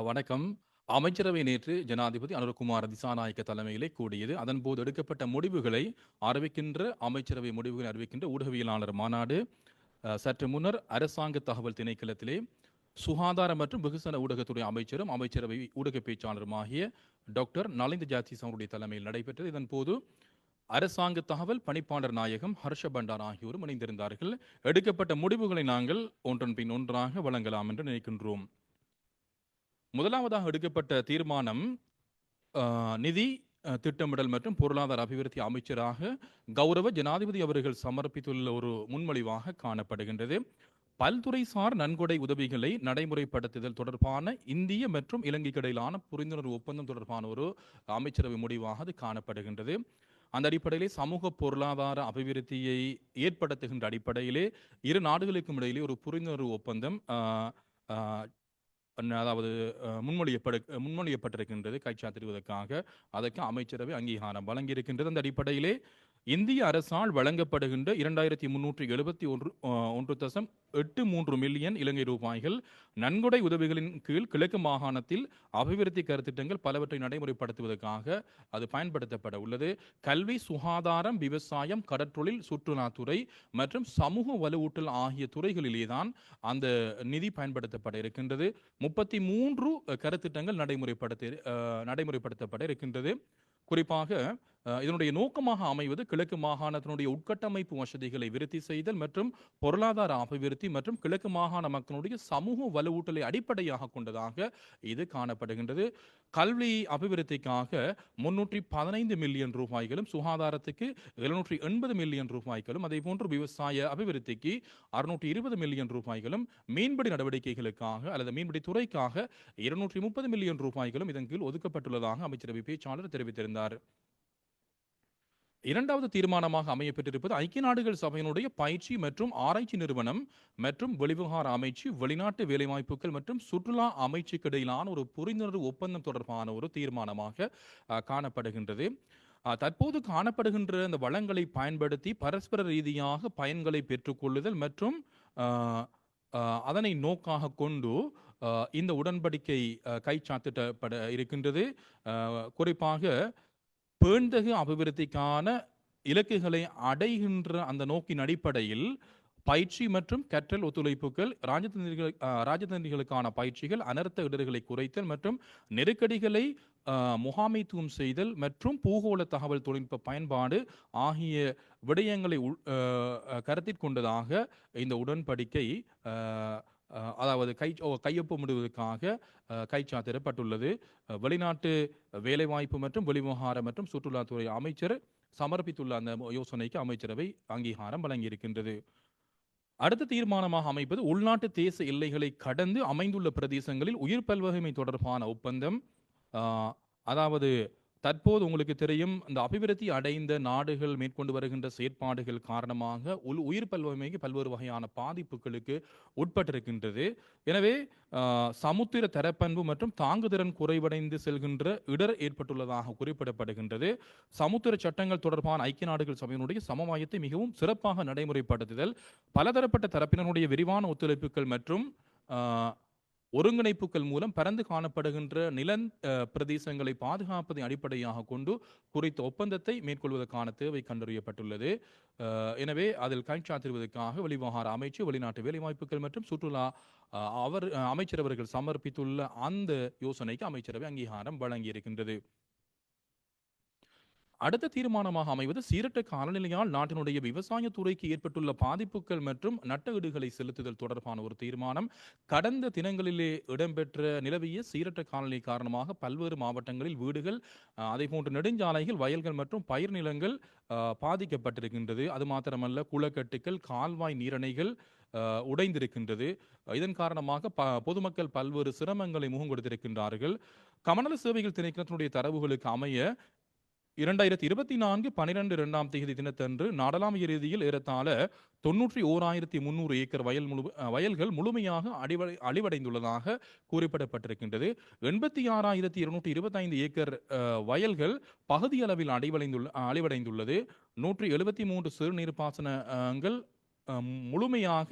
வணக்கம். அமைச்சரவை நேற்று ஜனாதிபதி அனுரகுமார் திசாநாயக்க தலைமையிலே கூடியது. அதன்போது எடுக்கப்பட்ட முடிவுகளை அறிவிக்கின்ற அமைச்சரவை முடிவுகளை அறிவிக்கின்ற ஊடகவியலாளர் மாநாடு. சற்று முன்னர் அரசாங்க தகவல் திணைக்களத்திலே சுகாதார மற்றும் வெகுசன ஊடகத்துறை அமைச்சரும், அமைச்சரவை ஊடக பேச்சாளருமாகிய டாக்டர் நலிந்த ஜாத்திஸ் அவருடைய தலைமையில் நடைபெற்றது. இதன்போது அரசாங்க தகவல் பணிப்பாளர் நாயகம் ஹர்ஷ பண்டார் ஆகியோரும் இணைந்திருந்தார்கள். எடுக்கப்பட்ட முடிவுகளை நாங்கள் ஒன்றன் பின் ஒன்றாக வழங்கலாம் என்று நினைக்கின்றோம். முதலாவதாக எடுக்கப்பட்ட தீர்மானம் நிதி திட்டமிடல் மற்றும் பொருளாதார அபிவிருத்தி அமைச்சராக கௌரவ ஜனாதிபதி அவர்கள் சமர்ப்பித்துள்ள ஒரு முன்மொழிவாக காணப்படுகின்றது. பல்துறைசார் நன்கொடை உதவிகளை நடைமுறைப்படுத்துதல் தொடர்பான இந்திய மற்றும் இலங்கைக்கு இடையிலான புரிந்துணர்வு ஒப்பந்தம் தொடர்பான ஒரு அமைச்சரவை முடிவாக அது காணப்படுகின்றது. அந்த அடிப்படையிலே சமூக பொருளாதார அபிவிருத்தியை ஏற்படுத்துகின்ற அடிப்படையிலே இரு நாடுகளுக்கும் இடையிலே ஒரு புரிந்துணர்வு ஒப்பந்தம் அதாவது முன்மொழியப்பட முன்மொழியப்படு முன்மொழியப்பட்டிருக்கின்றது கைச்சாத்திடுவதற்காக. அதற்கு அமைச்சரவை அங்கீகாரம் வழங்கியிருக்கின்றது. அந்த அடிப்படையிலே இந்திய அரசால் வழங்கப்படுகின்ற இரண்டாயிரத்தி முன்னூற்றி எழுபத்தி ஒன்று ஒன்று தசம் எட்டு மூன்று மில்லியன் இலங்கை ரூபாய்கள் நன்கொடை உதவிகளின் கீழ் கிழக்கு மாகாணத்தில் அபிவிருத்தி கருத்திட்டங்கள் பலவற்றை நடைமுறைப்படுத்துவதற்காக அது பயன்படுத்தப்பட உள்ளது. கல்வி, சுகாதாரம், விவசாயம், கடற்றொழில், சுற்றுலாத்துறை மற்றும் சமூக வலுவூட்டல் ஆகிய துறைகளிலே தான் அந்த நிதி பயன்படுத்தப்பட இருக்கின்றது. 33 கருத்திட்டங்கள் நடைமுறைப்படுத்த நடைமுறைப்படுத்தப்பட இருக்கின்றது. குறிப்பாக இதனுடைய நோக்கமாக அமைவது கிழக்கு மாகாணத்தினுடைய உட்கட்டமைப்பு வசதிகளை விருத்தி செய்தல் மற்றும் பொருளாதார அபிவிருத்தி மற்றும் கிழக்கு மாகாண மக்களுடைய சமூக வலுவூட்டலை அடிப்படையாக கொண்டதாக இது காணப்படுகின்றது. கல்வி அபிவிருத்திக்காக 315 மில்லியன் ரூபாய்களும், சுகாதாரத்துக்கு 780 மில்லியன் ரூபாய்களும், அதேபோன்று விவசாய அபிவிருத்திக்கு 620 மில்லியன் ரூபாய்களும், மீன்பிடி நடவடிக்கைகளுக்காக அல்லது மீன்பிடி துறைக்காக 230 மில்லியன் ரூபாய்களும் இதன் கீழ் ஒதுக்கப்பட்டுள்ளதாக அமைச்சரவை பேச்சாளர் தெரிவித்திருந்தார். இரண்டாவது தீர்மானமாக அமையப்பெற்றிருப்பது ஐக்கிய நாடுகள் சபையினுடைய பயிற்சி மற்றும் ஆராய்ச்சி நிறுவனம் மற்றும் வெளிவிவகார அமைச்சு, வெளிநாட்டு வேலைவாய்ப்புகள் மற்றும் சுற்றுலா அமைச்சுக்கு இடையிலான ஒரு புரிந்துணர்வு ஒப்பந்தம் தொடர்பான ஒரு தீர்மானமாக காணப்படுகின்றது. தற்போது காணப்படுகின்ற அந்த வளங்களை பயன்படுத்தி பரஸ்பர ரீதியாக பயன்களை பெற்றுக்கொள்ளுதல் மற்றும் அதனை நோக்காக கொண்டு இந்த உடன்படிக்கை அ கைச்சாத்திடப்பட இருக்கின்றது. குறிப்பாக பேண்தகு அபிவிருத்திக்கான இலக்குகளை அடைகின்ற அந்த நோக்கின் அடிப்படையில் பயிற்சி மற்றும் கற்றல் ஒத்துழைப்புகள், ராஜதந்திரிகள் ராஜதந்திரிகளுக்கான பயிற்சிகள், அனர்த்த இடர்களை குறைத்தல் மற்றும் நெருக்கடிகளை முகாமைத்துவம் செய்தல் மற்றும் பூகோள தகவல் தொழில்நுட்ப பயன்பாடு ஆகிய விடயங்களை உள் கருத்திற் கொண்டதாக இந்த உடன்படிக்கை அதாவது கை கையொப்பமிடுவதற்காக அ கைச்சாத்திடப்பட்டுள்ளது. வெளிநாட்டு வேலைவாய்ப்பு மற்றும் வெளிவகாரம் மற்றும் சுற்றுலாத்துறை அமைச்சர் சமர்ப்பித்துள்ள அந்த யோசனைக்கு அமைச்சரவை அங்கீகாரம் வழங்கியிருக்கின்றது. அடுத்த தீர்மானமாக அமைப்பது உள்நாட்டு தேச எல்லைகளை கடந்து அமைந்துள்ள பிரதேசங்களில் உயிர் பல்வகைமை தொடர்பான ஒப்பந்தம். அதாவது தற்போது உங்களுக்கு தெரியும் இந்த அபிவிருத்தி அடைந்த நாடுகள் மேற்கொண்டு வருகின்ற செயற்பாடுகள் காரணமாக உள் உயிர் பல்வமைக்கு பல்வேறு வகையான பாதிப்புகளுக்கு உட்பட்டிருக்கின்றது. எனவே சமுத்திர தரப்பண்பு மற்றும் தாங்குதிறன் குறைவடைந்து செல்கின்ற இடர் ஏற்பட்டுள்ளதாக குறிப்பிடப்படுகின்றது. சமுத்திர சட்டங்கள் தொடர்பான ஐக்கிய நாடுகள் சபையினுடைய சமவாயத்தை மிகவும் சிறப்பாக நடைமுறைப்படுத்துதல், பலதரப்பட்ட தரப்பினருடைய விரிவான ஒத்துழைப்புகள் மற்றும் ஒருங்கிணைப்புகள் மூலம் பரந்து காணப்படுகின்ற நில பிரதேசங்களை பாதுகாப்பதை அடிப்படையாக கொண்டு குறித்த ஒப்பந்தத்தை மேற்கொள்வதற்கான தேவை கண்டறியப்பட்டுள்ளது. எனவே அதில் கைச்சாத்திடுவதற்காக வெளிவகார அமைச்சு, வெளிநாட்டு வேலைவாய்ப்புகள் மற்றும் சுற்றுலா அவர் அமைச்சர் அவர்கள் சமர்ப்பித்துள்ள அந்த யோசனைக்கு அமைச்சரவை அங்கீகாரம் வழங்கியிருக்கின்றது. அடுத்த தீர்மானமாக அமைவது சீரற்ற காலநிலையால் நாட்டினுடைய விவசாய துறைக்கு ஏற்பட்டுள்ள பாதிப்புகள் மற்றும் நட்டஈடுகளை செலுத்துதல் தொடர்பான ஒரு தீர்மானம். கடந்த தினங்களிலே இடம்பெற்ற நிலவிய சீரற்ற காலநிலை காரணமாக பல்வேறு மாவட்டங்களில் வீடுகள், அ அதேபோன்று நெடுஞ்சாலைகள், வயல்கள் மற்றும் பயிர் நிலங்கள் பாதிக்கப்பட்டிருக்கின்றது. அது மாத்திரமல்ல குளக்கட்டுகள், கால்வாய் நீரணைகள் உடைந்திருக்கின்றது. இதன் காரணமாக ப பொதுமக்கள் பல்வேறு சிரமங்களை முகங்கொடுத்திருக்கின்றார்கள். கமநல சேவைகள் திணைக்களத்தினுடைய தரவுகளுக்கு அமைய 2024 12 2ஆம் தேதி தினத்தன்று நாடலாம் இறுதியில் ஏறத்தாழ 91,300 ஏக்கர் வயல் முழு வயல்கள் முழுமையாக அடிவடை அழிவடைந்துள்ளதாக குறிப்பிடப்பட்டிருக்கின்றது. 86,225 ஏக்கர் வயல்கள் பகுதியளவில் அடிவடைந்துள்ள அழிவடைந்துள்ளது. 173 சிறுநீர் பாசனங்கள் முழுமையாக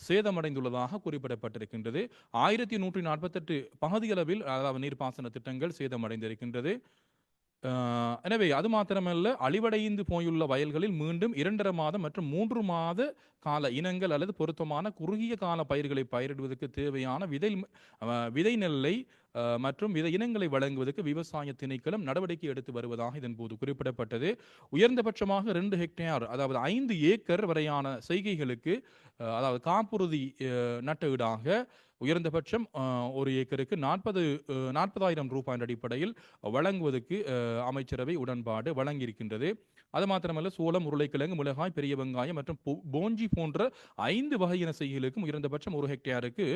சேதமடைந்துள்ளதாக குறிப்பிடப்பட்டிருக்கின்றது ஆயிரத்தி நூற்றி நாற்பத்தெட்டு பகுதியளவில் அதாவது நீர்ப்பாசன திட்டங்கள் சேதமடைந்திருக்கின்றது எனவே அது மாத்திரமல்ல அழிவடைந்து போயுள்ள வயல்களில் மீண்டும் இரண்டரை மாதம் மற்றும் மூன்று மாத கால இனங்கள் அல்லது பொருத்தமான குறுகிய கால பயிர்களை பயிரிடுவதற்கு தேவையான விதை விதை நெல்லை மற்றும் வித இனங்களை வழங்குவதற்கு விவசாய திணைக்களம் நடவடிக்கை எடுத்து வருவதாக இதன் போது குறிப்பிடப்பட்டது. உயர்ந்தபட்சமாக ரெண்டு ஹெக்டேர் அதாவது ஐந்து ஏக்கர் வரையான செய்கைகளுக்கு அதாவது காப்புறுதி நட்ட ஈடாக உயர்ந்தபட்சம் ஒரு ஏக்கருக்கு நாற்பது நாற்பதாயிரம் ரூபாய் அடிப்படையில் வழங்குவதற்கு அமைச்சரவை உடன்பாடு வழங்கியிருக்கின்றது. அது மாத்திரமல்ல சோளம் உருளைக்கிழங்கு மிளகாய் பெரிய வெங்காயம் மற்றும் போஞ்சி போன்ற ஐந்து வகையின செய்களுக்கும் உயர்ந்தபட்சம் ஒரு ஹெக்டேருக்கு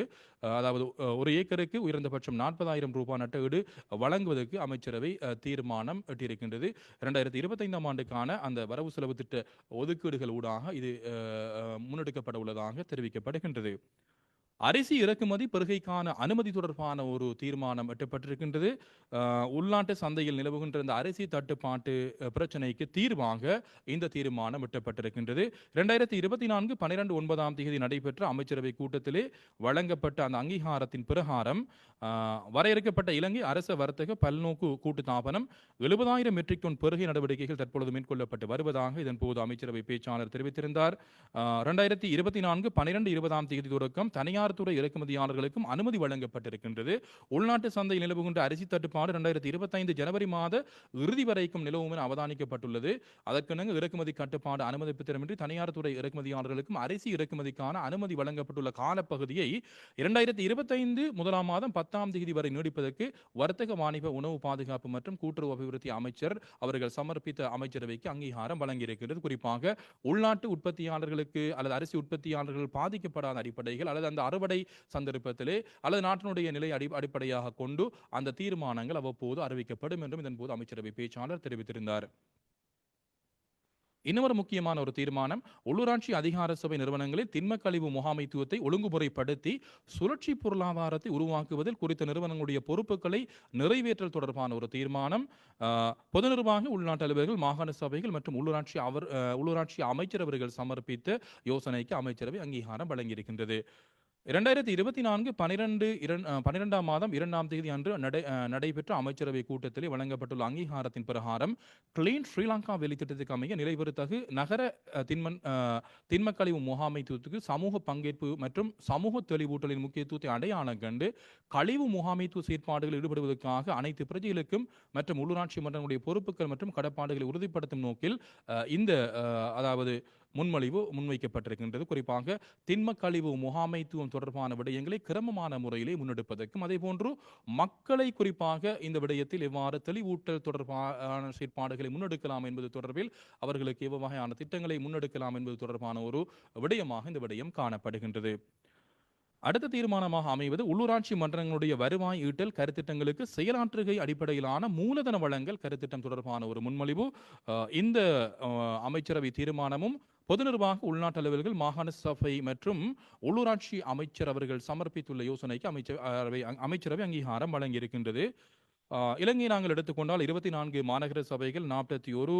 அதாவது ஒரு ஏக்கருக்கு உயர்ந்தபட்சம் நாற்பதாயிரம் ரூபாய் நட்டஈடு வழங்குவதற்கு அமைச்சரவை தீர்மானம் எட்டியிருக்கின்றது. இரண்டாயிரத்தி இருபத்தைந்தாம் ஆண்டுக்கான அந்த வரவு செலவு திட்ட ஒதுக்கீடுகள் ஊடாக இது முன்னெடுக்கப்பட உள்ளதாக தெரிவிக்கப்படுகின்றது. அரிசி இறக்குமதி பெருகைக்கான அனுமதி தொடர்பான ஒரு தீர்மானம் எட்டப்பட்டிருக்கின்றது. உள்நாட்டு சந்தையில் நிலவுகின்ற இந்த அரிசி தட்டுப்பாட்டு பிரச்சனைக்கு தீர்வாக இந்த தீர்மானம் எட்டப்பட்டிருக்கின்றது. இரண்டாயிரத்தி இருபத்தி நான்கு பனிரெண்டு ஒன்பதாம் தேதி நடைபெற்ற அமைச்சரவை கூட்டத்திலே வழங்கப்பட்ட அந்த அங்கீகாரத்தின் பிரகாரம் வரையறுக்கப்பட்ட இலங்கை அரச வர்த்தக பல்நோக்கு கூட்டு தாபனம் எழுபதாயிரம் மெட்ரிக் டன் பெருகை நடவடிக்கைகள் தற்பொழுது மேற்கொள்ளப்பட்டு வருவதாக இதன் போது அமைச்சரவை பேச்சாளர் தெரிவித்திருந்தார். இரண்டாயிரத்தி இருபத்தி நான்கு பன்னிரெண்டு இருபதாம் தேதி தொடக்கம் தனியார் தனியார் துறை இறக்குமதியாளர்களுக்கும் அனுமதி வழங்கப்பட்டிருக்கின்றது. உள்நாட்டு சந்தையில் நிலவுகின்ற அரிசி தட்டுப்பாடு இரண்டாயிரத்தி இருபத்தைந்து ஜனவரி மாத இறுதி வரைக்கும் நிலவும் என அவதானிக்கப்பட்டுள்ளது. அதற்கிணங்க இறக்குமதி கட்டுப்பாடு அனுமதி பத்திரமின்றி தனியார் துறை இறக்குமதியாளர்களுக்கும் அரிசி இறக்குமதிக்கான அனுமதி வழங்கப்பட்டுள்ள காலப்பகுதியை இரண்டாயிரத்தி இருபத்தைந்து முதலாம் மாதம் பத்தாம் தேதி வரை நீடிப்பதற்கு வர்த்தக வாணிப உணவு பாதுகாப்பு மற்றும் கூட்டுறவு அபிவிருத்தி அமைச்சர் அவர்கள் சமர்ப்பித்த அமைச்சரவைக்கு அங்கீகாரம் வழங்கியிருக்கிறது குறிப்பாக உள்நாட்டு உற்பத்தியாளர்களுக்கு அல்லது அரிசி உற்பத்தியாளர்கள் பாதிக்கப்படாத அடிப்படைகள் அல்லது அந்த அறுவடை சந்தர்ப்பத்திலே அல்லது நாட்டினுடைய நிலை அடி அடிப்படையாக கொண்டு அந்த தீர்மானங்கள் அவ்வப்போது அறிவிக்கப்படும் என்றும் இதன்போது அமைச்சரவை பேச்சாளர் தெரிவித்திருந்தார். இன்னொரு முக்கியமான ஒரு தீர்மானம் உள்ளூராட்சி அதிகார சபை நிறுவனங்களில் திண்ம கழிவு முகாமைத்துவத்தை ஒழுங்குமுறைப்படுத்தி சுழற்சி பொருளாதாரத்தை உருவாக்குவதில் குறித்த நிறுவனங்களுடைய பொறுப்புகளை நிறைவேற்றல் தொடர்பான ஒரு தீர்மானம் பொது நிர்வாக உள்நாட்டு அலுவலர்கள் மாகாண சபைகள் மற்றும் உள்ளூராட்சி அவர் உள்ளூராட்சி அமைச்சர் அவர்கள் சமர்ப்பித்த யோசனைக்கு அமைச்சரவை அங்கீகாரம் வழங்கியிருக்கின்றது. இரண்டாயிரத்தி இருபத்தி நான்கு பனிரெண்டு பன்னிரெண்டாம் மாதம் இரண்டாம் தேதி அன்று நடை நடைபெற்ற அமைச்சரவை கூட்டத்திலே வழங்கப்பட்டுள்ள அங்கீகாரத்தின் பிரகாரம் கிளீன் ஸ்ரீலங்கா வெளித்திட்டத்துக்கு அமைய நிறைவேறுத்தகு நகர திண்மன் திண்மக்கழிவு முகாமைத்துவத்துக்கு சமூக பங்கேற்பு மற்றும் சமூக தெளிவூட்டலின் முக்கியத்துவத்தை அடையாளம் கண்டு கழிவு முகாமைத்துவ செயற்பாடுகளில் ஈடுபடுவதற்காக அனைத்து பிரஜைகளுக்கும் மற்றும் உள்ளூராட்சி மன்றங்களுடைய பொறுப்புகள் மற்றும் கடப்பாடுகளை உறுதிப்படுத்தும் நோக்கில் இந்த அதாவது முன்மொழிவு முன்வைக்கப்பட்டிருக்கின்றது. குறிப்பாக திண்ம கழிவு முகாமைத்துவம் தொடர்பான விடயங்களை கிரமமான முறையிலே முன்னெடுப்பதற்கும் அதேபோன்று மக்களை குறிப்பாக இந்த விடயத்தில் எவ்வாறு தெளிவூட்டல் தொடர்பான செயற்பாடுகளை முன்னெடுக்கலாம் என்பது தொடர்பில் அவர்களுக்கு எவ்வகையான திட்டங்களை முன்னெடுக்கலாம் என்பது தொடர்பான ஒரு விடயமாக இந்த விடயம் காணப்படுகின்றது. அடுத்த தீர்மானமாக அமைவது உள்ளூராட்சி மன்றங்களுடைய வருவாய் ஈட்டல் கருத்திட்டங்களுக்கு செயலாற்றுகை அடிப்படையிலான மூலதன வழங்கல் கருத்திட்டம் தொடர்பான ஒரு முன்மொழிவு. இந்த அமைச்சரவை தீர்மானமும் பொது நிர்வாக உள்நாட்டு அலுவலர்கள் மாகாண சபை மற்றும் உள்ளூராட்சி அமைச்சர் அவர்கள் சமர்ப்பித்துள்ள யோசனைக்கு அமைச்சரவை அமைச்சரவை அங்கீகாரம் வழங்கியிருக்கின்றது. இலங்கை நாங்கள் எடுத்துக்கொண்டால் இருபத்தி நான்கு மாநகர சபைகள் நாற்பத்தி ஒரு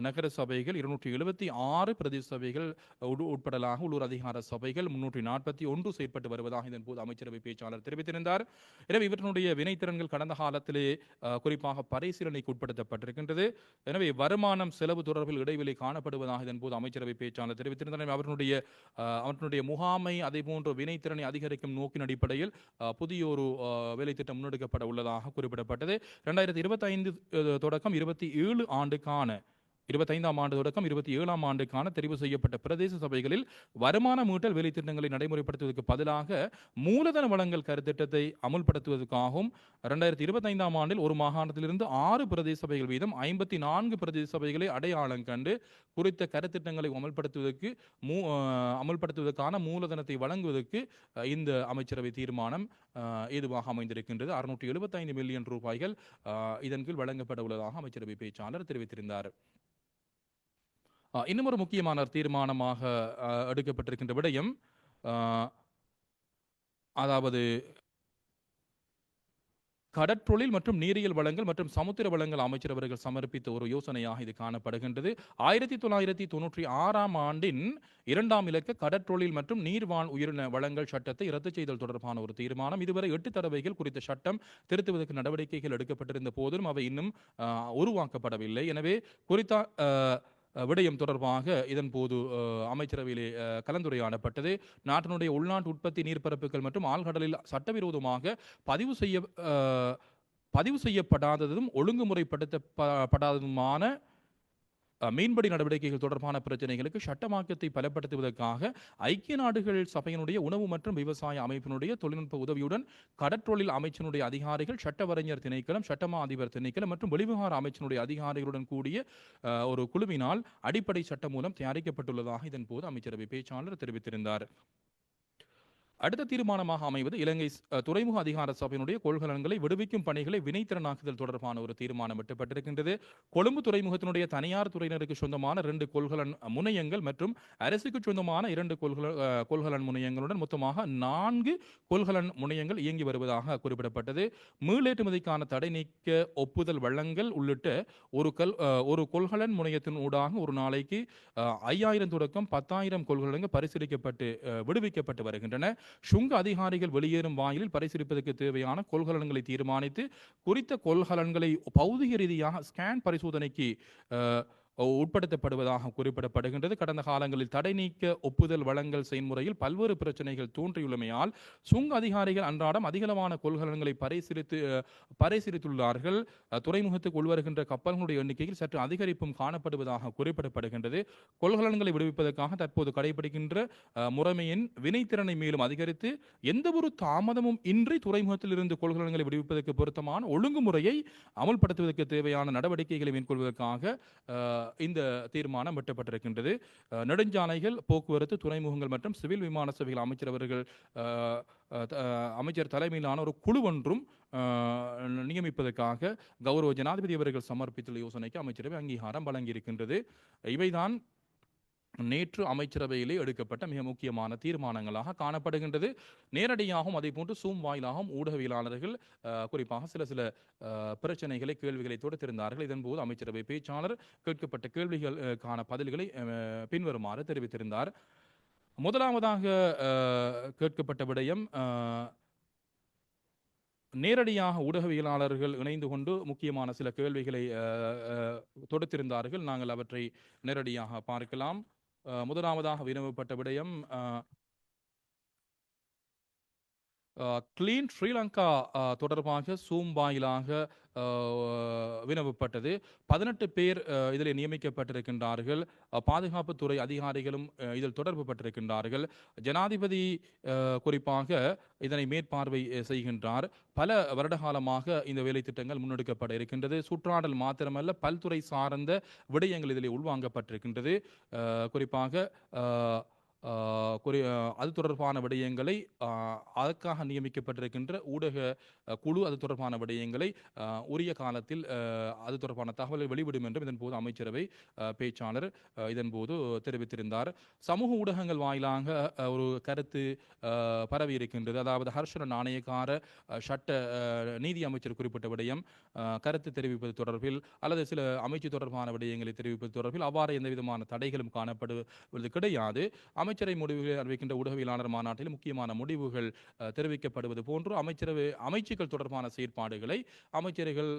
நகர சபைகள் இருநூற்றி எழுபத்தி ஆறு பிரதேச சபைகள் உடு- உட்படலாக உள்ளூர் அதிகார சபைகள் முன்னூற்றி நாற்பத்தி ஒன்று செயற்பட்டு வருவதாக இதன் போது அமைச்சரவை பேச்சாளர் தெரிவித்திருந்தார். எனவே இவற்றினுடைய வினைத்திறன்கள் கடந்த காலத்திலே குறிப்பாக பரிசீலனைக்கு உட்படுத்தப்பட்டிருக்கின்றது. எனவே வருமானம் செலவு தொடர்பில் இடைவெளி காணப்படுவதாக இதன் போது அமைச்சரவை பேச்சாளர் தெரிவித்திருந்தார். அவர்களுடைய அவர்களுடைய முகாமை அதே போன்ற வினைத்திறனை அதிகரிக்கும் நோக்கின் அடிப்படையில் புதிய ஒரு வேலை வேலைத்திட்டம் முன்னெடுக்கப்பட உள்ளதாக குறிப்பிடப்பட்டது. ரெண்டாயிரத்தி இருபத்தைந்து தொடக்கம் இருபத்தி ஏழு ஆண்டுக்கான இருபத்தைந்தாம் ஆண்டு தொடக்கம் இருபத்தி ஏழாம் ஆண்டுக்கான தெரிவு செய்யப்பட்ட பிரதேச சபைகளில் வருமான மீட்டல் வேலைத்திட்டங்களை நடைமுறைப்படுத்துவதற்கு பதிலாக மூலதன வழங்கல் கருத்திட்டத்தை அமுல்படுத்துவதற்காகவும் இரண்டாயிரத்தி இருபத்தைந்தாம் ஆண்டில் ஒரு மாகாணத்திலிருந்து ஆறு பிரதேச சபைகள் வீதம் ஐம்பத்தி நான்கு பிரதேச சபைகளை அடையாளம் கண்டு குறித்த கருத்திட்டங்களை அமல்படுத்துவதற்கு மூ அமல்படுத்துவதற்கான மூலதனத்தை வழங்குவதற்கு இந்த அமைச்சரவை தீர்மானம் ஏதுவாக அமைந்திருக்கின்றது. அறுநூற்றி எழுபத்தைந்து மில்லியன் ரூபாய்கள் இதன் கீழ் வழங்கப்பட உள்ளதாக அமைச்சரவை பேச்சாளர் தெரிவித்திருந்தார். இன்னும் ஒரு முக்கியமான தீர்மானமாக அஹ், எடுக்கப்பட்டிருக்கின்ற விடயம் அதாவது கடற்றொழில் மற்றும் நீரியல் வளங்கள் மற்றும் சமுத்திர வளங்கள் அமைச்சர் அவர்கள் சமர்ப்பித்த ஒரு யோசனையாக இது காணப்படுகின்றது. ஆயிரத்தி தொள்ளாயிரத்தி தொண்ணூற்றி ஆறாம் ஆண்டின் இரண்டாம் இலக்க கடற்றொழில் மற்றும் நீர்வான் உயிரின வளங்கள் சட்டத்தை ரத்து செய்தல் தொடர்பான ஒரு தீர்மானம். இதுவரை எட்டு தடவைகள் குறித்த சட்டம் திருத்துவதற்கு நடவடிக்கைகள் எடுக்கப்பட்டிருந்த போதிலும் அவை இன்னும் ஆஹ், உருவாக்கப்படவில்லை. எனவே குறித்த ஆஹ், விடயம் தொடர்பாக இதன் போது அமைச்சரவையிலே கலந்துரையாடப்பட்டது. நாட்டினுடைய உள்நாட்டு உற்பத்தி நீர்ப்பரப்புகள் மற்றும் ஆழ்கடலில் சட்டவிரோதமாக பதிவு செய்ய பதிவு செய்யப்படாததும் ஒழுங்குமுறைப்படுத்தப்படாததுமான மீன்பிடி நடவடிக்கைகள் தொடர்பான பிரச்சனைகளுக்கு சட்டமாக்கத்தை பலப்படுத்துவதற்காக ஐக்கிய நாடுகள் சபையினுடைய உணவு மற்றும் விவசாய அமைப்பினுடைய தொழில்நுட்ப உதவியுடன் கடற்றொழில் அமைச்சினுடைய அதிகாரிகள் சட்டவரைஞர் திணைக்களம் சட்டமா அதிபர் திணைக்களம் மற்றும் வெளிவிவகார அமைச்சினுடைய அதிகாரிகளுடன் கூடிய ஒரு குழுவினால் அடிப்படை சட்டம் மூலம் தயாரிக்கப்பட்டுள்ளதாக இதன் போது அமைச்சரவை பேச்சாளர் தெரிவித்திருந்தார். அடுத்த தீர்மானமாக அமைவது இலங்கை துறைமுக அதிகார சபையினுடைய கொள்கலன்களை விடுவிக்கும் பணிகளை வினைத்திறனாக்குதல் தொடர்பான ஒரு தீர்மானம் எட்டப்பட்டிருக்கின்றது. கொழும்பு துறைமுகத்தினுடைய தனியார் துறையினருக்கு சொந்தமான ரெண்டு கொள்கலன் முனையங்கள் மற்றும் அரசுக்கு சொந்தமான இரண்டு கொள்கல கொள்கலன் முனையங்களுடன் மொத்தமாக நான்கு கொள்கலன் முனையங்கள் இயங்கி வருவதாக குறிப்பிடப்பட்டது. மீளேற்றுமதிக்கான தடை நீக்க ஒப்புதல் வழங்கல் உள்ளிட்ட ஒரு கல் ஒரு கொள்கலன் முனையத்தின் ஊடாக ஒரு நாளைக்கு ஐயாயிரம் தொடக்கம் பத்தாயிரம் கொள்கலன்கள் பரிசீலிக்கப்பட்டு விடுவிக்கப்பட்டு வருகின்றன. சுங்க அதிகாரிகள் வெளியேறும் வாயிலில் பரிசீலிப்பதற்கு தேவையான கொள்கலன்களை தீர்மானித்து குறித்த கொள்கலன்களை பௌதிக ரீதியாக ஸ்கேன் பரிசோதனைக்கு உட்படுத்தப்படுவதாக குறிப்பிடப்படுகின்றது. கடந்த காலங்களில் தடை நீக்க ஒப்புதல் வழங்கல் செயல்முறையில் பல்வேறு பிரச்சனைகள் தோன்றியுள்ளமையால் சுங்க அதிகாரிகள் அன்றாடம் அதிகளவான கொள்கலன்களை பரிசீலித்து பரிசீலித்துள்ளார்கள். துறைமுகத்துக்கு உள்வருகின்ற கப்பல்களுடைய எண்ணிக்கையில் சற்று அதிகரிப்பும் காணப்படுவதாக குறிப்பிடப்படுகின்றது. கொள்கலன்களை விடுவிப்பதற்காக தற்போது கடைபிடிக்கின்ற முறைமையின் வினைத்திறனை மேலும் அதிகரித்து எந்த ஒரு தாமதமும் இன்றி துறைமுகத்தில் இருந்து கொள்கலன்களை விடுவிப்பதற்கு பொருத்தமான ஒழுங்குமுறையை அமுல்படுத்துவதற்கு தேவையான நடவடிக்கைகளை மேற்கொள்வதற்காக இந்த தீர்மானம் எட்டப்பட்டிருக்கின்றது நெடுஞ்சாலைகள் போக்குவரத்து துறைமுகங்கள் மற்றும் சிவில் விமான சேவைகள் அமைச்சர் அவர்கள் அமைச்சர் தலைமையிலான ஒரு குழு ஒன்றும் நியமிப்பதற்காக கௌரவ ஜனாதிபதி அவர்கள் சமர்ப்பித்துள்ள யோசனைக்கு அமைச்சரவை அங்கீகாரம் வழங்கியிருக்கின்றது. இவைதான் நேற்று அமைச்சரவையிலே எடுக்கப்பட்ட மிக முக்கியமான தீர்மானங்களாக காணப்படுகின்றது. நேரடியாகவும் அதே போன்று சூம் வாயிலாகவும் ஊடகவியலாளர்கள் குறிப்பாக சில சில பிரச்சனைகளை கேள்விகளை தொடுத்திருந்தார்கள். இதன்போது அமைச்சரவை பேச்சாளர் கேட்கப்பட்ட கேள்விகளுக்கான பதில்களை பின்வருமாறு தெரிவித்திருந்தார். முதலாவதாக கேட்கப்பட்ட விடயம் நேரடியாக ஊடகவியலாளர்கள் இணைந்து கொண்டு முக்கியமான சில கேள்விகளை அஹ், தொடுத்திருந்தார்கள். நாங்கள் அவற்றை நேரடியாக பார்க்கலாம். முதலாவதாக வினவப்பட்ட விடயம் கிளீன் ஸ்ரீலங்கா தொடர்பாக சூம் வாயிலாக வினவப்பட்டது பதினெட்டு பேர் இதில் நியமிக்கப்பட்டிருக்கின்றார்கள். பாதுகாப்புத்துறை அதிகாரிகளும் இதில் தொடர்பு பட்டிருக்கின்றார்கள். ஜனாதிபதி குறிப்பாக இதனை மேற்பார்வை செய்கின்றார். பல வருடகாலமாக இந்த வேலை திட்டங்கள் முன்னெடுக்கப்பட இருக்கின்றது. சுற்றாடல் மாத்திரமல்ல பல்துறை சார்ந்த விடயங்கள் இதில் உள்வாங்கப்பட்டிருக்கின்றது. குறிப்பாக குறி அது தொடர்பான விடயங்களை அதற்காக நியமிக்கப்பட்டிருக்கின்ற ஊடக குழு அது தொடர்பான விடயங்களை உரிய காலத்தில் அது தொடர்பான தகவலை வெளிவிடும் என்றும் இதன்போது அமைச்சரவை பேச்சாளர் இதன்போது தெரிவித்திருந்தார். சமூக ஊடகங்கள் வாயிலாக ஒரு கருத்து பரவி இருக்கின்றது. அதாவது ஹர்ஷன நாணயக்கார சட்ட நீதி அமைச்சர் குறிப்பிட்ட விடயம் கருத்து தெரிவிப்பது தொடர்பில் அல்லது சில அமைச்சு தொடர்பான விடயங்களை தெரிவிப்பது தொடர்பில் அவ்வாறு எந்த விதமான தடைகளும் காணப்படுவது கிடையாது. அமைச்சரை முடிவுகளை அறிவிக்கின்ற ஊடகவியலாளர் மாநாட்டில் முக்கியமான முடிவுகள் தெரிவிக்கப்படுவது போன்று அமைச்சரவை அமைச்சுக்கள் தொடர்பான செயற்பாடுகளை அமைச்சர்கள்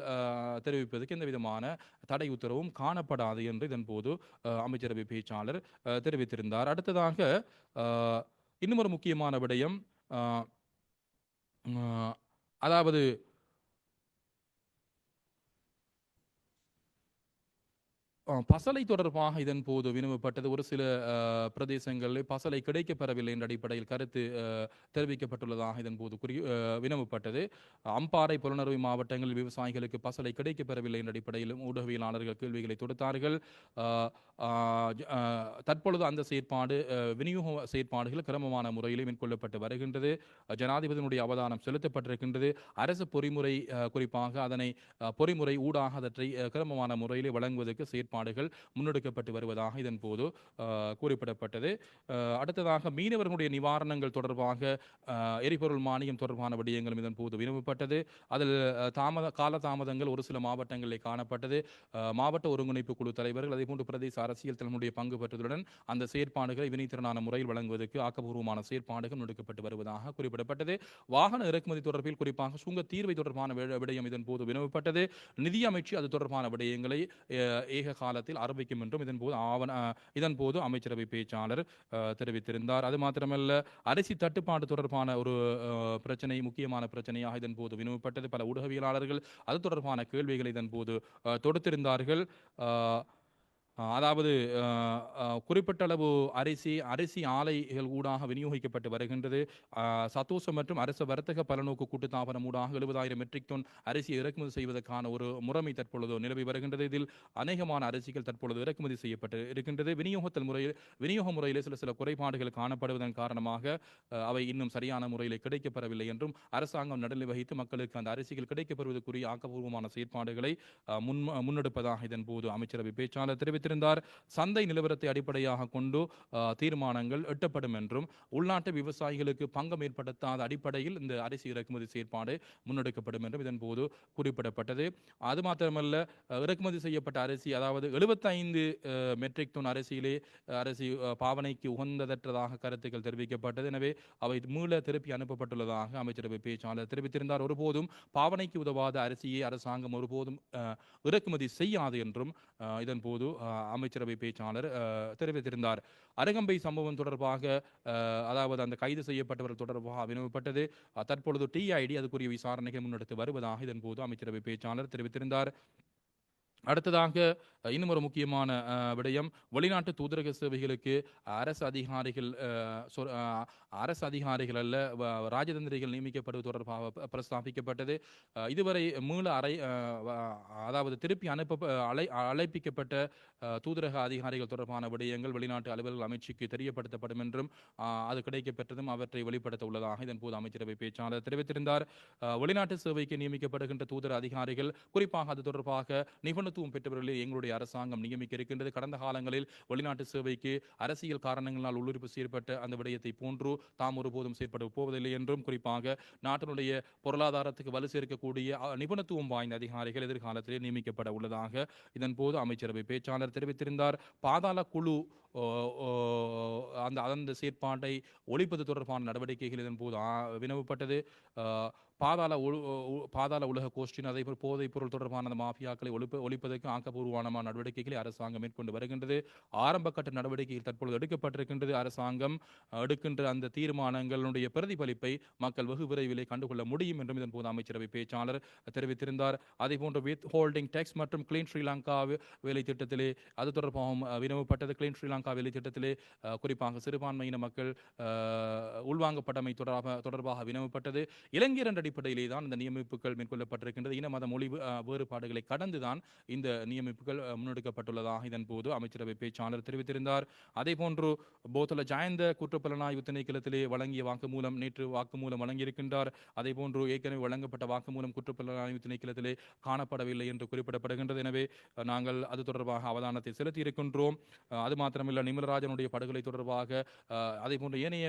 தெரிவிப்பதற்கு எந்த விதமான தடை உத்தரவும் காணப்படாது என்று இதன் போது அமைச்சரவை பேச்சாளர் அஹ், தெரிவித்திருந்தார். அடுத்ததாக இன்னும் ஒரு முக்கியமான விடயம் அதாவது பசலை தொடர்பாக இதன் போது வினவப்பட்டது ஒரு சில பிரதேசங்களில் பசலை கிடைக்கப்பெறவில்லை என்ற அடிப்படையில் கருத்து தெரிவிக்கப்பட்டுள்ளதாக இதன் போது குறி வினவப்பட்டது. அம்பாறை புலனறுவை மாவட்டங்களில் விவசாயிகளுக்கு பசலை கிடைக்கப்பெறவில்லை என்ற அடிப்படையிலும் ஊடகவியலாளர்கள் கேள்விகளை தொடுத்தார்கள். தற்பொழுது அந்த செயற்பாடு விநியோக செயற்பாடுகள் கிரமமான முறையில் மேற்கொள்ளப்பட்டு வருகின்றது. ஜனாதிபதியினுடைய அவதானம் செலுத்தப்பட்டிருக்கின்றது. அரசு பொறிமுறை குறிப்பாக அதனை பொறிமுறை ஊடாக அதற்றை கிரமமான முறையில் வழங்குவதற்கு செயற்பாடு செயற்பாடுகள் முன்னெடுக்கப்பட்டு வருவதாக இதன் போது அஹ், குறிப்பிடப்பட்டது. அடுத்ததாக மீனவர்களுடைய நிவாரணங்கள் தொடர்பாக எரிபொருள் மானியம் தொடர்பான விடயங்களும் இதன் போது வினவப்பட்டது. அதில் தாமத கால தாமதங்கள் ஒரு சில மாவட்டங்களில் காணப்பட்டது. மாவட்ட ஒருங்கிணைப்பு குழு தலைவர்கள் அதேபோன்று பிரதேச அரசியல் தலைமுடைய பங்கு பெற்றதுடன் அந்த செயற்பாடுகளை வினைத்திறனான முறையில் வழங்குவதற்கு ஆக்கப்பூர்வமான செயற்பாடுகள் முன்னெடுக்கப்பட்டு வருவதாக குறிப்பிடப்பட்டது. வாகன இறக்குமதி தொடர்பில் குறிப்பாக சுங்க தீர்வை தொடர்பான விடயம் இதன் போது வினவப்பட்டது. நிதி அமைச்சு அது தொடர்பான விடயங்களை ஏக காலத்தில் ஆரம்பிக்கும் என்றும் இதன் போது ஆவண இதன் போது அமைச்சரவை பேச்சாளர் அஹ், தெரிவித்திருந்தார். அது மாத்திரமல்ல அரிசி தட்டுப்பாடு தொடர்பான ஒரு பிரச்சனை முக்கியமான பிரச்சனையாக இதன் போது வினவப்பட்டது பல ஊடகவியலாளர்கள் அது தொடர்பான கேள்விகளை இதன் போது தொடுத்திருந்தார்கள். அதாவது குறிப்பிட்ட அளவு அரிசி அரிசி ஆலைகள் ஊடாக விநியோகிக்கப்பட்டு வருகின்றது. சத்தோசம் மற்றும் அரசு வர்த்தக பலநோக்கு கூட்டுத்தாபனம் ஊடாக எழுபதாயிரம் மெட்ரிக் டன் அரிசியை இறக்குமதி செய்வதற்கான ஒரு முறைமை தற்பொழுது நிலவி வருகின்றது. இதில் அநேகமான அரிசிகள் தற்பொழுது இறக்குமதி செய்யப்பட்டு இருக்கின்றது. விநியோகத்தில் முறையில் விநியோக முறையில் சில சில குறைபாடுகள் காணப்படுவதன் காரணமாக அவை இன்னும் சரியான முறையில் கிடைக்கப்பெறவில்லை என்றும் அரசாங்கம் நடுநிலை வகித்து மக்களுக்கு அந்த அரிசிகள் கிடைக்கப்பெறுவதற்குரிய ஆக்கப்பூர்வமான செயற்பாடுகளை முன் முன்னெடுப்பதாக இதன் போது அமைச்சரவை பேச்சாளர் தெரிவித்திருந்தார் சந்தை நிலவரத்தை அடிப்படையாக கொண்டு தீர்மானங்கள் எட்டப்படும் என்றும் உள்நாட்டு விவசாயிகளுக்கு பங்கம் ஏற்படுத்தாத அடிப்படையில் இந்த அரிசி இறக்குமதி செயற்பாடு முன்னெடுக்கப்படும் என்றும் இதன் போது குறிப்பிடப்பட்டது. அது மாத்திரமல்ல இறக்குமதி செய்யப்பட்ட அரிசி அதாவது எழுபத்தைந்து மெட்ரிக் டன் அரிசியிலே அரிசி பாவனைக்கு உகந்ததற்றதாக கருத்துக்கள் தெரிவிக்கப்பட்டது. எனவே அவை மீள திருப்பி அனுப்பப்பட்டுள்ளதாக அமைச்சரவை பேச்சாளர் தெரிவித்திருந்தார். ஒருபோதும் பாவனைக்கு உதவாத அரிசியை அரசாங்கம் ஒருபோதும் இறக்குமதி செய்யாது என்றும் இதன் போது அமைச்சரவை பேச்சாளர் தெரிவித்திருந்தார். அரகம்பை சம்பவம் தொடர்பாக அதாவது அந்த கைது செய்யப்பட்டவர்கள் தொடர்பாக வினவப்பட்டது. தற்பொழுது டிஐடி அதுக்குரிய விசாரணைகள் முன்னெடுத்து வருவதாக இதன்போது அமைச்சரவை பேச்சாளர் தெரிவித்திருந்தார். அடுத்ததாக இன்னும் ஒரு முக்கியமான விடயம். வெளிநாட்டு தூதரக சேவைகளுக்கு அரசு அதிகாரிகள் சொ- அரசு அதிகாரிகள் அல்ல வ- ராஜதந்திரிகள் நியமிக்கப்படுவது தொடர்பாக பிரஸ்தாபிக்கப்பட்டது. இதுவரை மீள அறை அதாவது திருப்பி அனுப்ப அழை அழைப்பிக்கப்பட்ட தூதரக அதிகாரிகள் தொடர்பான விடயங்கள் வெளிநாட்டு அலுவலர்கள் அமைச்சுக்கு தெரியப்படுத்தப்படும் என்றும் அது கிடைக்கப்பெற்றதும் அவற்றை வெளிப்படுத்த உள்ளதாக இதன் போது அமைச்சரவை பேச்சாளர் தெரிவித்திருந்தார். வெளிநாட்டு சேவைக்கு நியமிக்கப்படுகின்ற தூதர அதிகாரிகள் குறிப்பாக அது தொடர்பாக நிபுணர் நிபுணத்துவம் பெற்றவர்களை எங்களுடைய அரசாங்கம் நியமிக்க இருக்கின்றது. கடந்த காலங்களில் வெளிநாட்டு சேவைக்கு அரசியல் காரணங்களால் உள்ளுறுப்பு செயற்பட்ட அந்த விடயத்தை போன்று தாம் ஒருபோதும் செயற்பட போவதில்லை என்றும் குறிப்பாக நாட்டினுடைய பொருளாதாரத்துக்கு வலு சேர்க்கக்கூடிய நிபுணத்துவம் வாய்ந்த அதிகாரிகள் எதிர்காலத்திலே நியமிக்கப்பட உள்ளதாக இதன் போது அமைச்சரவை பேச்சாளர் தெரிவித்திருந்தார். பாதாள குழு ஓ, ஓ, அந்த அந்த செயற்பாட்டை ஒழிப்பது தொடர்பான நடவடிக்கைகள் இதன் போது வினவப்பட்டது. பாதாள ஒழு- பாதாள உலக கோஷ்டின் அதே போல் போதைப் பொருள் தொடர்பான அந்த மாஃபியாக்களை ஒழிப்ப ஒழிப்பதற்கு ஆக்கப்பூர்வமான நடவடிக்கைகளை அரசாங்கம் மேற்கொண்டு வருகின்றது. ஆரம்ப கட்ட நடவடிக்கைகள் தற்பொழுது எடுக்கப்பட்டிருக்கின்றது. அரசாங்கம் எடுக்கின்ற அந்த தீர்மானங்களுடைய பிரதிபலிப்பை மக்கள் வெகு விரைவிலே கண்டுகொள்ள முடியும் என்றும் இதன் போது அமைச்சரவை பேச்சாளர் தெரிவித்திருந்தார். அதே போன்று வித் ஹோல்டிங் டேக்ஸ் மற்றும் கிளீன் ஸ்ரீலங்கா வேலை திட்டத்திலே அது தொடர்பாகவும் வினவப்பட்டது கிளீன் ஸ்ரீலங்கா வேலை திட்டத்திலே குறிப்பாக சிறுபான்மையின மக்கள் உள்வாங்கப்பட்டமை தொடர்பாக தொடர்பாக வினவப்பட்டது இலங்கை இரண்டடி அடிப்படையிலே தான் இந்த நியமிப்புகள் மேற்கொள்ளப்பட்டிருக்கின்றது. இன மத மொழி வேறுபாடுகளை கடந்து வேறுபாடுகளை கடந்துதான் இந்த நியமிப்புகள் முன்னெடுக்கப்பட்டுள்ளதாக இதன் போது அமைச்சரவை பேச்சாளர் தெரிவித்திருந்தார். அதே போன்று போத்தல ஜாயந்த குற்றப்புலனாய்வு திணைக்களத்திலே வழங்கிய வாக்குமூலம் நேற்று வாக்குமூலம் வழங்கியிருக்கின்றார். அதே போன்று ஏற்கனவே வழங்கப்பட்ட வாக்குமூலம் குற்றப்புலனாய்வு திணைக்களத்திலே காணப்படவில்லை என்று குறிப்பிடப்படுகின்றது. எனவே நாங்கள் அது தொடர்பாக அவதானத்தை செலுத்தி இருக்கின்றோம் அது மாத்திரமில்ல நிமலராஜனுடைய படுகொலை தொடர்பாக அதே போன்று ஏனைய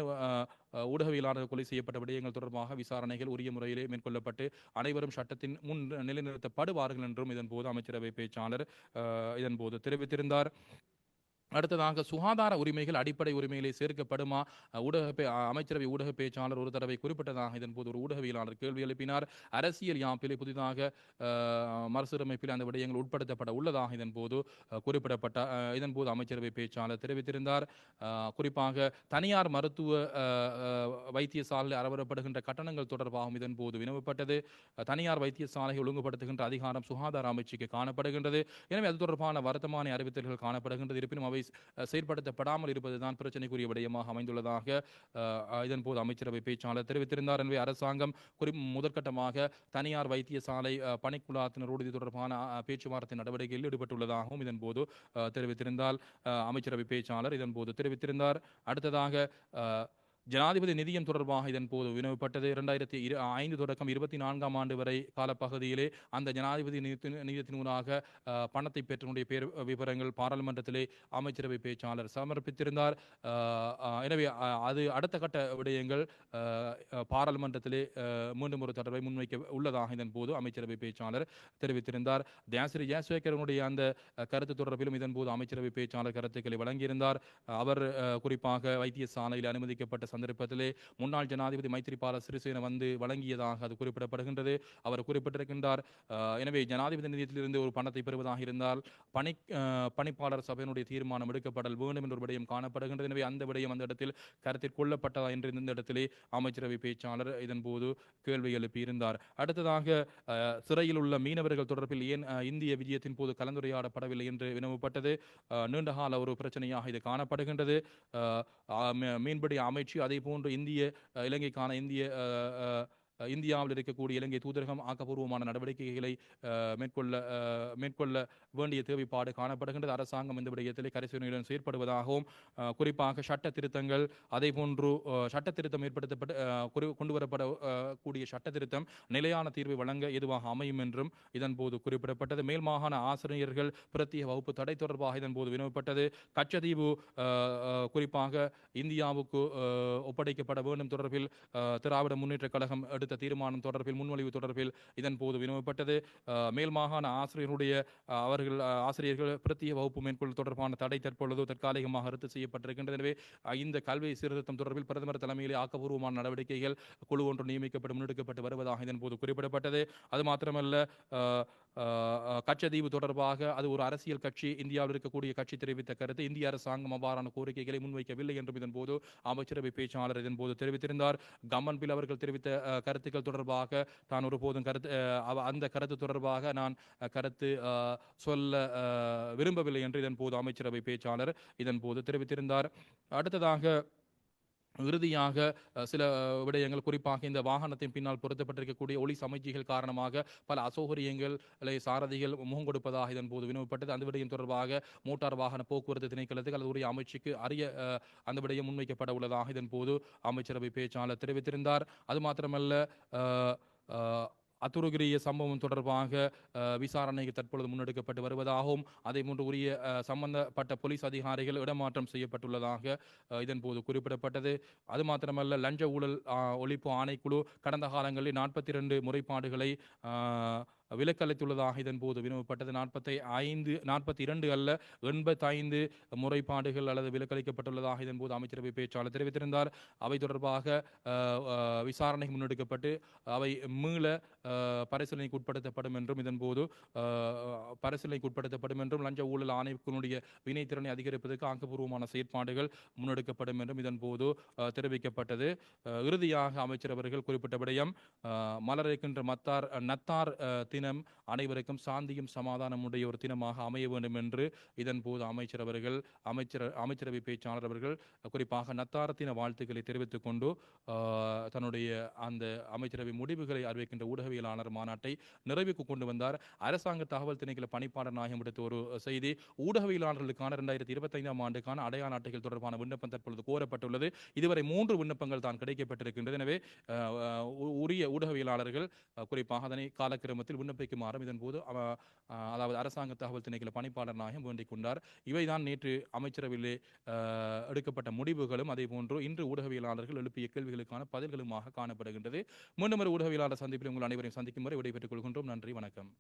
ஊடகவியலாளர் கொலை செய்யப்பட்ட விடயங்கள் தொடர்பாக விசாரணைகள் உரிய முறையிலே மேற்கொள்ளப்பட்டு அனைவரும் சட்டத்தின் முன் நிலைநிறுத்தப்படுவார்கள் என்றும் இதன்போது அமைச்சரவை பேச்சாளர் இதன்போது தெரிவித்திருந்தார். அடுத்ததாக சுகாதார உரிமைகள் அடிப்படை உரிமைகளை சேர்க்கப்படுமா? ஊடக அமைச்சரவை ஊடக பேச்சாளர் ஒரு தடவை குறிப்பிட்டதாக இதன் போது ஒரு ஊடகவியலாளர் கேள்வி எழுப்பினார். அரசியல் யாப்பிலே புதிதாக மறுசீரமைப்பில் அந்த விடயங்கள் உட்படுத்தப்பட உள்ளதாக இதன் போது குறிப்பிடப்பட்ட இதன்போது இதன் போது அமைச்சரவை பேச்சாளர் தெரிவித்திருந்தார். குறிப்பாக தனியார் மருத்துவ வைத்தியசாலையில் அறவரப்படுகின்ற கட்டணங்கள் தொடர்பாகவும் இதன் போது வினவப்பட்டது. தனியார் வைத்தியசாலையை ஒழுங்குபடுத்துகின்ற அதிகாரம் சுகாதார அமைச்சுக்கு காணப்படுகின்றது. எனவே அது தொடர்பான வருத்தமான அறிவித்தல்கள் காணப்படுகின்றது. இருப்பினும் அவை செயற்படுத்தப்படாமல் இருப்பதுதான் பிரச்சனைக்குரிய விடயமாக அமைந்துள்ளதாக அஹ், இதன் போது அமைச்சரவை பேச்சாளர் தெரிவித்திருந்தார். எனவே அரசாங்கம் குறி முதற்கட்டமாக தனியார் வைத்தியசாலை பணிக்குழாத்தினர் பணிக்குழாத்தினரோடு இது தொடர்பான பேச்சுவார்த்தை நடவடிக்கையில் ஈடுபட்டுள்ளதாகவும் இதன்போது அஹ், தெரிவித்திருந்தால் அமைச்சரவை பேச்சாளர் இதன்போது தெரிவித்திருந்தார். அடுத்ததாக அஹ், ஜனாதிபதி நிதியம் தொடர்பாக இதன் போது வினவப்பட்டது இரண்டாயிரத்தி இரு ஐந்து தொடக்கம் இருபத்தி நான்காம் ஆண்டு வரை காலப்பகுதியிலே அந்த ஜனாதிபதி நிதியத்தின் ஊடாக பணத்தை பெற்றனுடைய பேர் விவரங்கள் பாராளுமன்றத்திலே அமைச்சரவை பேச்சாளர் சமர்ப்பித்திருந்தார். எனவே அது அடுத்த கட்ட விடயங்கள் பாராளுமன்றத்திலே மீண்டும் ஒரு தொடர்பை முன்வைக்க உள்ளதாக இதன் போது அமைச்சரவை பேச்சாளர் தெரிவித்திருந்தார். தியாசிரி ஜெயசேகரனுடைய அந்த கருத்து தொடர்பிலும் இதன் போது அமைச்சரவை பேச்சாளர் கருத்துக்களை வழங்கியிருந்தார். அவர் குறிப்பாக வைத்தியசாலையில் அனுமதிக்கப்பட்ட சந்தர்ப்பத்திலே முன்னாள் ஜனாதிபதி மைத்திரிபால சிறிசேன வந்து வழங்கியதாக அது குறிப்பிடப்படுகின்றது. அவர் குறிப்பிட்டிருக்கின்றார் எனவே ஜனாதிபதி நிதியத்திலிருந்து ஒரு பணத்தை பெறுவதாக இருந்தால் பணி பணிப்பாளர் சபையினுடைய தீர்மானம் எடுக்கப்படல் வேண்டும் என்ற ஒரு விடயம் காணப்படுகின்றது. எனவே அந்த விடயம் அந்த இடத்தில் கருத்தில் கொள்ளப்பட்டதா என்று இந்த இடத்திலே அமைச்சரவை பேச்சாளர் இதன் போது கேள்வி எழுப்பியிருந்தார். அடுத்ததாக சிறையில் உள்ள மீனவர்கள் தொடர்பில் ஏன் இந்திய விஜயத்தின் போது கலந்துரையாடப்படவில்லை என்று வினவப்பட்டது. நீண்டகால ஒரு பிரச்சனையாக இது காணப்படுகின்றது. மீன்பிடி அமைச்சு அதே போன்று இந்திய அஹ், இலங்கைக்கான இந்திய அஹ், அஹ், இந்தியாவில் இருக்கக்கூடிய இலங்கை தூதரகம் ஆக்கப்பூர்வமான நடவடிக்கைகளை மேற்கொள்ள மேற்கொள்ள வேண்டிய தேவைப்பாடு காணப்படுகின்றது. அரசாங்கம் இந்த விடயத்திலே கரிசனையுடன் செயற்படுவதாகவும் குறிப்பாக சட்ட திருத்தங்கள் அதே போன்று சட்ட திருத்தம் ஏற்படுத்தப்பட்டு குறி- கொண்டு கூடிய சட்ட திருத்தம் நிலையான தீர்வை வழங்க எதுவாக அமையும் என்றும் இதன் போது குறிப்பிடப்பட்டது. மேல் மாகாண ஆசிரியர்கள் பிரத்யேக வகுப்பு தடை தொடர்பாக இதன் போது வினவப்பட்டது. கச்சதீவு குறிப்பாக இந்தியாவுக்கு ஒப்படைக்கப்பட வேண்டும் தொடர்பில் திராவிட முன்னேற்ற கழகம் அடுத்த தீர்மானம் தொடர்பில் முன்மொழிவு தொடர்பில் இதன் போது வினவப்பட்டது. மேல் மாகாண ஆசிரியருடைய அவர்கள் ஆசிரியர்கள் பிரத்திய வகுப்பு மேற்கொள் தொடர்பான தடை தற்பொழுது தற்காலிகமாக ரத்து செய்யப்பட்டிருக்கின்றது. எனவே இந்த கல்வி சீர்திருத்தம் தொடர்பில் பிரதமர் தலைமையிலே ஆக்கப்பூர்வமான நடவடிக்கைகள் குழு ஒன்று நியமிக்கப்பட்டு முன்னெடுக்கப்பட்டு வருவதாக இதன் போது குறிப்பிடப்பட்டது. அது மாத்திரமல்ல கச்சதீவு தொடர்பாக அது ஒரு அரசியல் கட்சி. இந்தியாவில் இருக்கக்கூடிய கட்சி தெரிவித்த கருத்து இந்திய அரசாங்கம் அவ்வாறான கோரிக்கைகளை முன்வைக்கவில்லை என்றும் இதன் போது அமைச்சரவை பேச்சாளர் இதன் போது தெரிவித்திருந்தார். கம்மன் பில் அவர்கள் தெரிவித்த கருத்துக்கள் தொடர்பாக தான் ஒருபோதும் கருத்து அந்த கருத்து தொடர்பாக நான் கருத்து சொல்ல விரும்பவில்லை என்று இதன் போது அமைச்சரவை பேச்சாளர் இதன் போது தெரிவித்திருந்தார். அடுத்ததாக இறுதியாக சில விடயங்கள் குறிப்பாக இந்த வாகனத்தின் பின்னால் பொருத்தப்பட்டிருக்கக்கூடிய ஒளி சமைச்சிகள் காரணமாக பல அசௌகரியங்களை சாரதிகள் முகம் கொடுப்பதாக இதன் போது வினவப்பட்டது. அந்த விடயம் தொடர்பாக மோட்டார் வாகன போக்குவரத்து திணைக்களத்துக்கு அல்லது உரிய அமைச்சுக்கு அறிய அந்த விடயம் முன்வைக்கப்பட உள்ளதாக இதன் போது அமைச்சரவை பேச்சாளர் தெரிவித்திருந்தார். அது மாத்திரமல்ல அத்துருகிரிய சம்பவம் தொடர்பாக விசாரணைக்கு தற்பொழுது முன்னெடுக்கப்பட்டு வருவதாகவும் அதே போன்று உரிய சம்பந்தப்பட்ட போலீஸ் அதிகாரிகள் இடமாற்றம் செய்யப்பட்டுள்ளதாக இதன் போது குறிப்பிடப்பட்டது. அது மாத்திரமல்ல லஞ்ச ஊழல் ஒழிப்பு ஆணைக்குழு கடந்த காலங்களில் நாற்பத்தி ரெண்டு முறைப்பாடுகளை விலக்களித்துள்ளதாக இதன் போது வினவப்பட்டது. நாற்பத்தி ஐந்து நாற்பத்தி இரண்டு அல்ல எண்பத்தைந்து முறைப்பாடுகள் அல்லது விலக்களிக்கப்பட்டுள்ளதாக இதன் போது அமைச்சரவை பேச்சாளர் தெரிவித்திருந்தார். அவை தொடர்பாக விசாரணை முன்னெடுக்கப்பட்டு அவை மீள பரிசீலனைக்கு உட்படுத்தப்படும் என்றும் இதன் போது பரிசீலனைக்கு உட்படுத்தப்படும் என்றும் லஞ்ச ஊழல் ஆணைக்குனுடைய வினைத்திறனை அதிகரிப்பதற்கு ஆக்கப்பூர்வமான செயற்பாடுகள் முன்னெடுக்கப்படும் என்றும் இதன் போது தெரிவிக்கப்பட்டது. இறுதியாக அமைச்சர் அவர்கள் குறிப்பிட்ட விடயம் மலர் இருக்கின்ற மத்தார் நத்தார் தின தினம் அனைவருக்கும் சாந்தியும் சமாதானம் உடைய ஒரு தினமாக அமைய வேண்டும் என்று இதன் போது அமைச்சர் அவர்கள் அமைச்சர் அமைச்சரவை பேச்சாளர் அவர்கள் குறிப்பாக நத்தாரத்தின வாழ்த்துக்களை தெரிவித்துக் கொண்டு தன்னுடைய அந்த அமைச்சரவை முடிவுகளை அறிவிக்கின்ற ஊடகவியலாளர் மாநாட்டை நிறைவுக்கு கொண்டு வந்தார். அரசாங்க தகவல் திணைக்கள பணிப்பாளர் நாயகம் விடுத்த ஒரு செய்தி ஊடகவியலாளர்களுக்கான இரண்டாயிரத்தி இருபத்தைந்தாம் ஆண்டுக்கான அடையாள அட்டைகள் தொடர்பான விண்ணப்பம் தற்பொழுது கோரப்பட்டுள்ளது. இதுவரை மூன்று விண்ணப்பங்கள் தான் கிடைக்கப்பட்டிருக்கின்றது எனவே உரிய ஊடகவியலாளர்கள் குறிப்பாக அதனை காலக்கிரமத்தில் விண்ணப்பிக்குமாறும் இதன் போது அதாவது அரசாங்க தகவல் திணைக்கள பணிப்பாளர் நாயகம் வேண்டிக் கொண்டார். இவைதான் நேற்று அமைச்சரவையிலே எடுக்கப்பட்ட முடிவுகளும். அதே போன்று இன்று ஊடகவியலாளர்கள் எழுப்பிய கேள்விகளுக்கான பதில்களுமாக காணப்படுகின்றது. மீண்டும் ஒரு ஊடகவியலாளர் சந்திப்பில் உங்கள் அனைவரையும் சந்திக்கும் வரை விடைபெற்றுக் கொள்கின்றோம். நன்றி வணக்கம்.